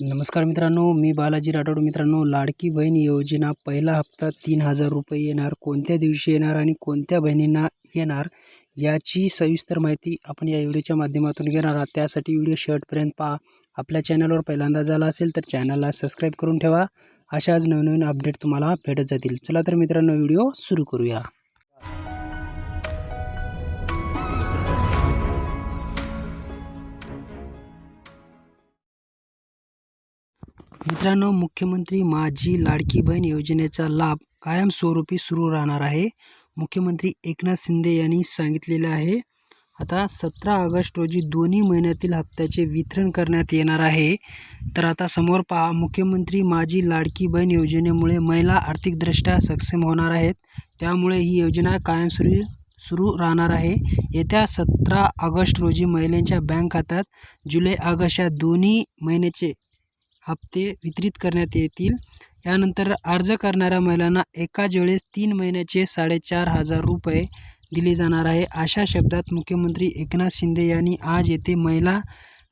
नमस्कार मित्रांनो मी बालाजी राठोड. मित्रांनो लाडकी बहीण योजना पहिला हप्ता तीन हजार रुपये येणार कोणत्या दिवशी येणार आणि कोणत्या बहिणींना येणार याची सविस्तर माहिती आपण या व्हिडिओच्या माध्यमातून घेणार आहात. त्यासाठी व्हिडिओ शर्टपर्यंत पहा. आपल्या चॅनलवर पहिल्यांदा झाला असेल तर चॅनलला सबस्क्राईब करून ठेवा. अशाच नवीन नवीन अपडेट तुम्हाला भेटत जातील. चला तर मित्रांनो व्हिडिओ सुरू करूया. मित्रांनो मुख्यमंत्री माझी लाडकी बहीण योजनेचा लाभ कायमस्वरूपी सुरू राहणार आहे. मुख्यमंत्री एकनाथ शिंदे यांनी सांगितलेलं आहे. आता सतरा ऑगस्ट रोजी दोन्ही महिन्यातील हप्त्याचे वितरण करण्यात येणार आहे. तर आता समोर पहा मुख्यमंत्री माझी लाडकी बहीण योजनेमुळे महिला आर्थिकदृष्ट्या सक्षम होणार आहेत. त्यामुळे ही योजना कायमस्वरूपी सुरू राहणार आहे. येत्या सतरा ऑगस्ट रोजी महिलांच्या बँक खात्यात जुलै ऑगस्ट या दोन्ही महिन्याचे हप्ते वितरित करण्यात येतील. यानंतर अर्ज करणाऱ्या महिलांना एकाच वेळेस तीन महिन्याचे साडेचार हजार रुपये दिले जाणार आहे. अशा शब्दात मुख्यमंत्री एकनाथ शिंदे यांनी आज येथे महिला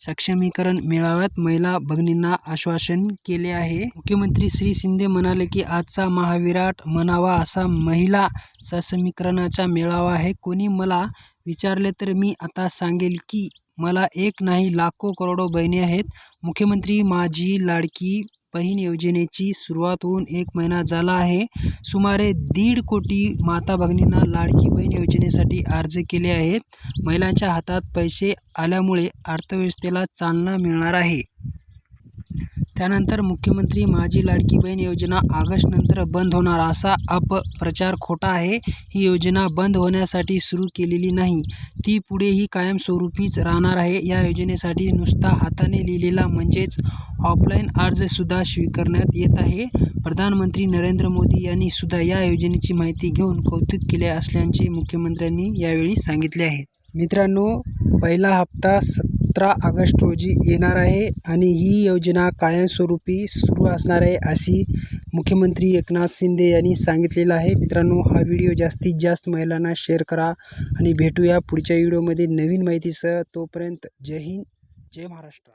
सक्षमीकरण मेळाव्यात महिला भगिनींना आश्वासन केले आहे. मुख्यमंत्री श्री शिंदे म्हणाले की आजचा महाविराट म्हणावा असा महिला सक्षमीकरणाचा मेळावा आहे. कोणी मला विचारले तर मी आता सांगेल की मला एक नाही लाखो करोडो बहिणी आहेत. मुख्यमंत्री माझी लाडकी बहीण योजनेची सुरुवात होऊन एक महिना झाला आहे. सुमारे दीड कोटी माता भगिनींना लाडकी बहीण योजनेसाठी अर्ज केले आहेत. महिलांच्या हातात पैसे आल्यामुळे अर्थव्यवस्थेला चालना मिळणार आहे. त्यानंतर मुख्यमंत्री माझी लाडकी बहीण योजना ऑगस्टनंतर बंद होणार असा अपप्रचार खोटा आहे. ही योजना बंद होण्यासाठी सुरू केलेली नाही. ती पुढेही कायमस्वरूपीच राहणार आहे. या योजनेसाठी नुसता हाताने लिहिलेला म्हणजेच ऑफलाईन अर्जसुद्धा स्वीकारण्यात येत आहे. प्रधानमंत्री नरेंद्र मोदी यांनी सुद्धा या योजनेची माहिती घेऊन कौतुक केले असल्याचे मुख्यमंत्र्यांनी यावेळी सांगितले आहे. मित्रांनो पहिला हप्ता सतरा ऑगस्ट रोजी येणार आहे आणि ही योजना कायमस्वरूपी सुरू असणार आहे अशी मुख्यमंत्री एकनाथ शिंदे यांनी सांगितलेलं आहे. मित्रांनो हा व्हिडिओ जास्तीत जास्त महिलांना शेअर करा आणि भेटूया पुढच्या व्हिडिओमध्ये नवीन माहितीसह. तोपर्यंत जय हिंद जय महाराष्ट्र.